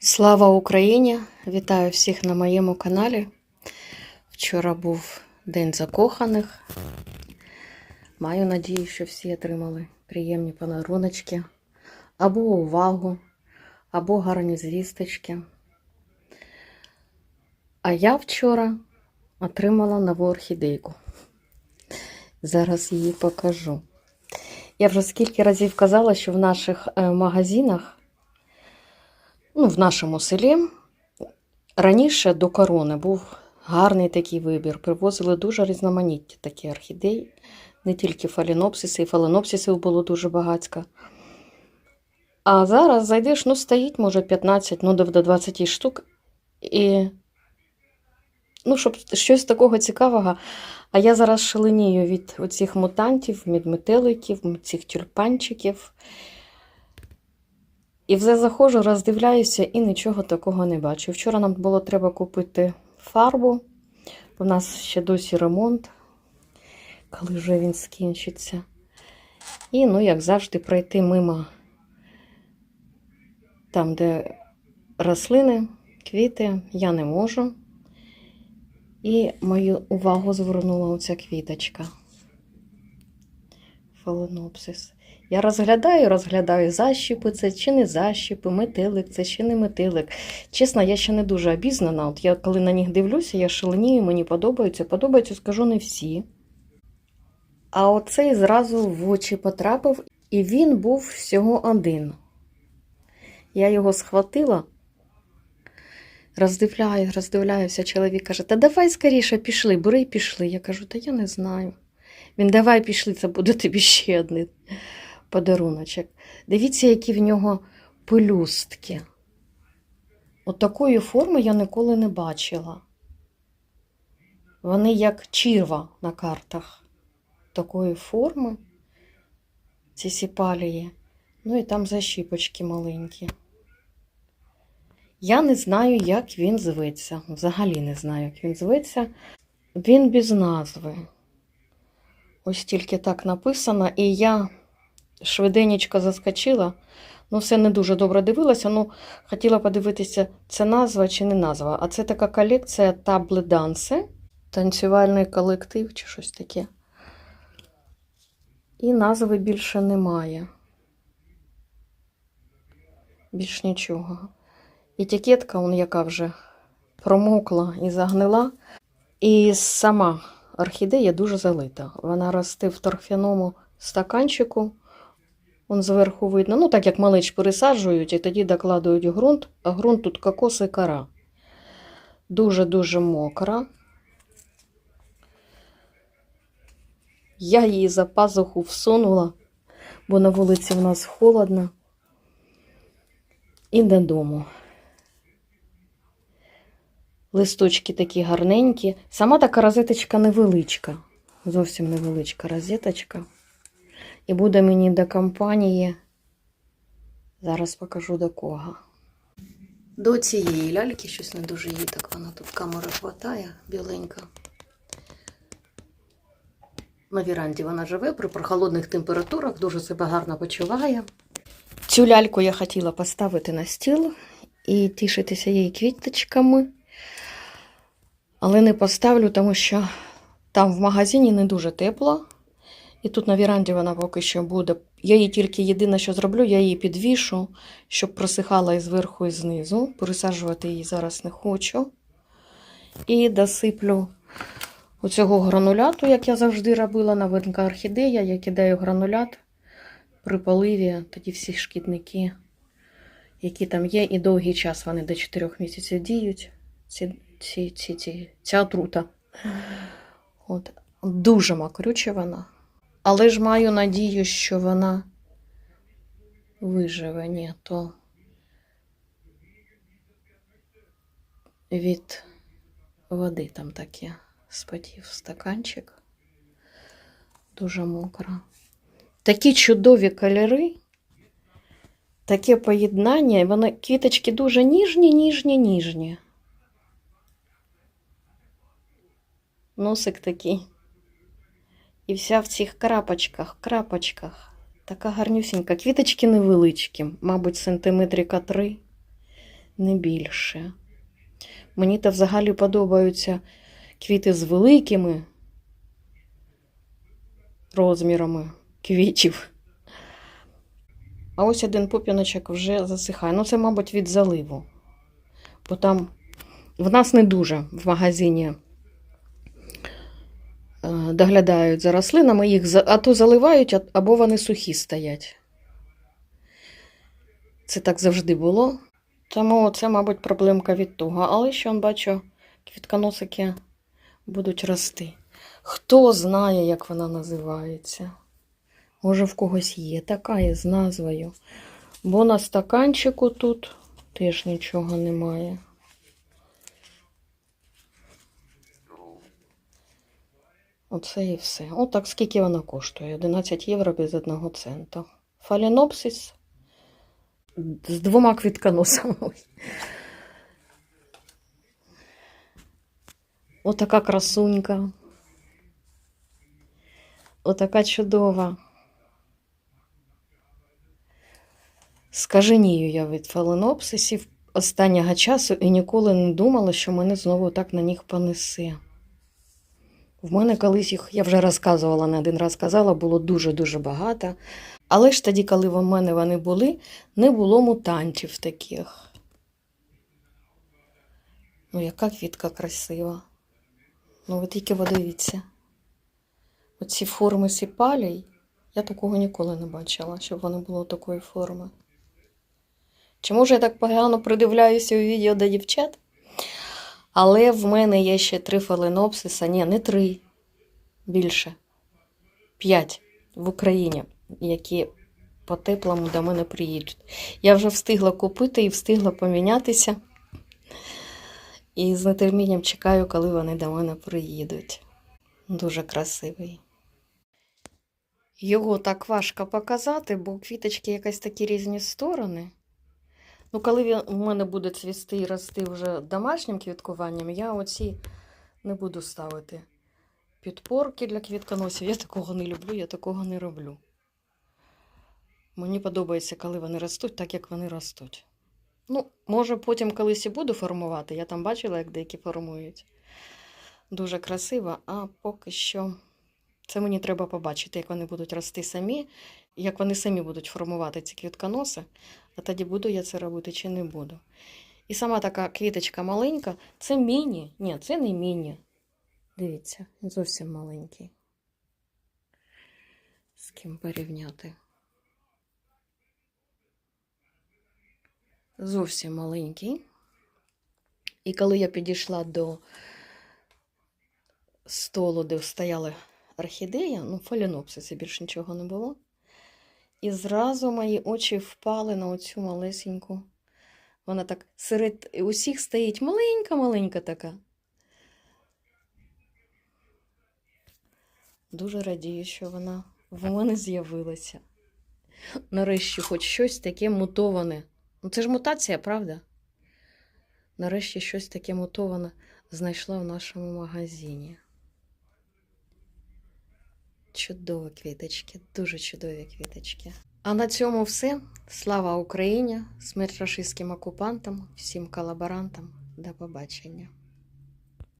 Слава Україні! Вітаю всіх на моєму каналі. Вчора був День закоханих. Маю надію, що всі отримали приємні подаруночки, або увагу, або гарні звісточки. А я вчора отримала нову орхідейку. Зараз її покажу. Я вже скільки разів казала, що в наших е, магазинах ну, в нашому селі раніше до корони був гарний такий вибір. Привозили дуже різноманітні такі орхідеї, не тільки фалінопсиси, і фаленопсисів було дуже багатько. А зараз зайдеш, ну, стоїть, може, 15, ну, до 20 штук. І, ну, щоб щось такого цікавого. А я зараз шаленію від оцих мутантів, від метеликів, цих тюльпанчиків. І вже заходжу, роздивляюся і нічого такого не бачу. Вчора нам було треба купити фарбу. У нас ще досі ремонт, коли вже він скінчиться. І, ну, як завжди, пройти мимо там, де рослини, квіти, я не можу. І мою увагу звернула оця квіточка. Фаленопсис. Я розглядаю, розглядаю, защіпи це чи не защіпи, метелик це чи не метелик. Чесно, я ще не дуже обізнана. От я коли на них дивлюся, я шаленію, мені подобаються. Подобаються, скажу, не всі. А оцей зразу в очі потрапив, і він був всього один. Я його схватила, роздивляю, роздивляюся. Чоловік каже: Та давай скоріше пішли, бери і пішли. Я кажу, та я не знаю. Він давай пішли, це буде тобі ще один подаруночок. Дивіться, які в нього пелюстки. От такої форми я ніколи не бачила. Вони як чірва на картах. Такої форми. Ці сіпалії. Ну і там защіпочки маленькі. Я не знаю, як він зветься. Взагалі не знаю, як він зветься. Він без назви. Ось тільки так написано, і я швиденечко заскочила. Ну, все не дуже добре дивилася. Ну, хотіла подивитися, це назва чи не назва. А це така колекція Тable Dance, танцювальний колектив чи щось таке. І назви більше немає. Більш нічого. Етикетка, он яка вже промокла і загнила. І сама орхідея дуже залита. Вона росте в торфяному стаканчику. Он зверху видно, ну так як малич пересаджують, і тоді докладують ґрунт, а ґрунт тут кокос і кора. Дуже-дуже мокра. Я її за пазуху всунула, бо на вулиці в нас холодно. І додому. Листочки такі гарненькі. Сама така розеточка невеличка. Зовсім невеличка розеточка. І буде мені до компанії. Зараз покажу до кого. До цієї ляльки щось не дуже їй так вона тут камери хватає, біленька. На віранді вона живе при прохолодних температурах, дуже себе гарно почуває. Цю ляльку я хотіла поставити на стіл і тішитися її квіточками. Але не поставлю, тому що там в магазині не дуже тепло. І тут на віранді вона поки що буде. Я її тільки єдине, що зроблю, я її підвішу, щоб просихала і зверху, і знизу. Пересаджувати її зараз не хочу. І досиплю оцього грануляту, як я завжди робила, новинка орхідея. Я кидаю гранулят при поливі, тоді всі шкідники, які там є, і довгий час вони до 4 місяців діють. Ці, ці, ці, ці, ця отрута. От. Дуже макрюча вона. Але ж маю надію, що вона виживе, ні, то від води там таке спотів стаканчик. Дуже мокро. Такі чудові кольори, таке поєднання, вони квіточки дуже ніжні, ніжні, ніжні. Носик такий. І вся в цих крапочках, крапочках. Така гарнюсінька. Квіточки невеличкі, мабуть, сантиметрика три. не більше. Мені то взагалі подобаються квіти з великими розмірами квітів. А ось один пупіночок вже засихає. Ну, це, мабуть, від заливу. Бо там в нас не дуже в магазині доглядають за рослинами, їх а то заливають, або вони сухі стоять. Це так завжди було. Тому це, мабуть, проблемка від того. Але ще он бачу, квітконосики будуть рости. Хто знає, як вона називається? Може, в когось є така є з назвою. Бо на стаканчику тут теж нічого немає. Оце і все. Отак, скільки вона коштує? 11 євро без одного цента. Фалінопсис з двома квітконосами. Отака красунька. Отака чудова. Скаженію я від фаленопсисів останнього часу і ніколи не думала, що мене знову так на них понесе. В мене колись їх, я вже розказувала, не один раз казала, було дуже-дуже багато. Але ж тоді, коли в мене вони були, не було мутантів таких. Ну, яка квітка красива. Ну, ви тільки подивіться. Оці форми сіпалій, я такого ніколи не бачила, щоб вони були такої форми. Чи може я так погано придивляюся у відео до дівчат? Але в мене є ще три фаленопсиса. Ні, не три. Більше. П'ять в Україні, які по теплому до мене приїдуть. Я вже встигла купити і встигла помінятися. І з нетерпінням чекаю, коли вони до мене приїдуть. Дуже красивий. Його так важко показати, бо квіточки якась такі різні сторони. Ну, коли він у мене буде цвісти і рости вже домашнім квіткуванням, я оці не буду ставити підпорки для квітконосів. Я такого не люблю, я такого не роблю. Мені подобається, коли вони ростуть, так як вони ростуть. Ну, може, потім колись і буду формувати. Я там бачила, як деякі формують. Дуже красиво, а поки що це мені треба побачити, як вони будуть рости самі, як вони самі будуть формувати ці квітконоси, а тоді буду я це робити чи не буду. І сама така квіточка маленька, це міні. Ні, це не міні. Дивіться, зовсім маленький. З ким порівняти. Зовсім маленький. І коли я підійшла до столу, де стояла орхідея, ну, фалінопсиси, більше нічого не було. І зразу мої очі впали на оцю малесеньку. Вона так серед усіх стоїть маленька-маленька така. Дуже радію, що вона в мене з'явилася. Нарешті, хоч щось таке мутоване. Ну, це ж мутація, правда? Нарешті щось таке мутоване знайшла в нашому магазині. Чудові квіточки, дуже чудові квіточки. А на цьому все. Слава Україні! Смерть рашистським окупантам, всім колаборантам. До побачення.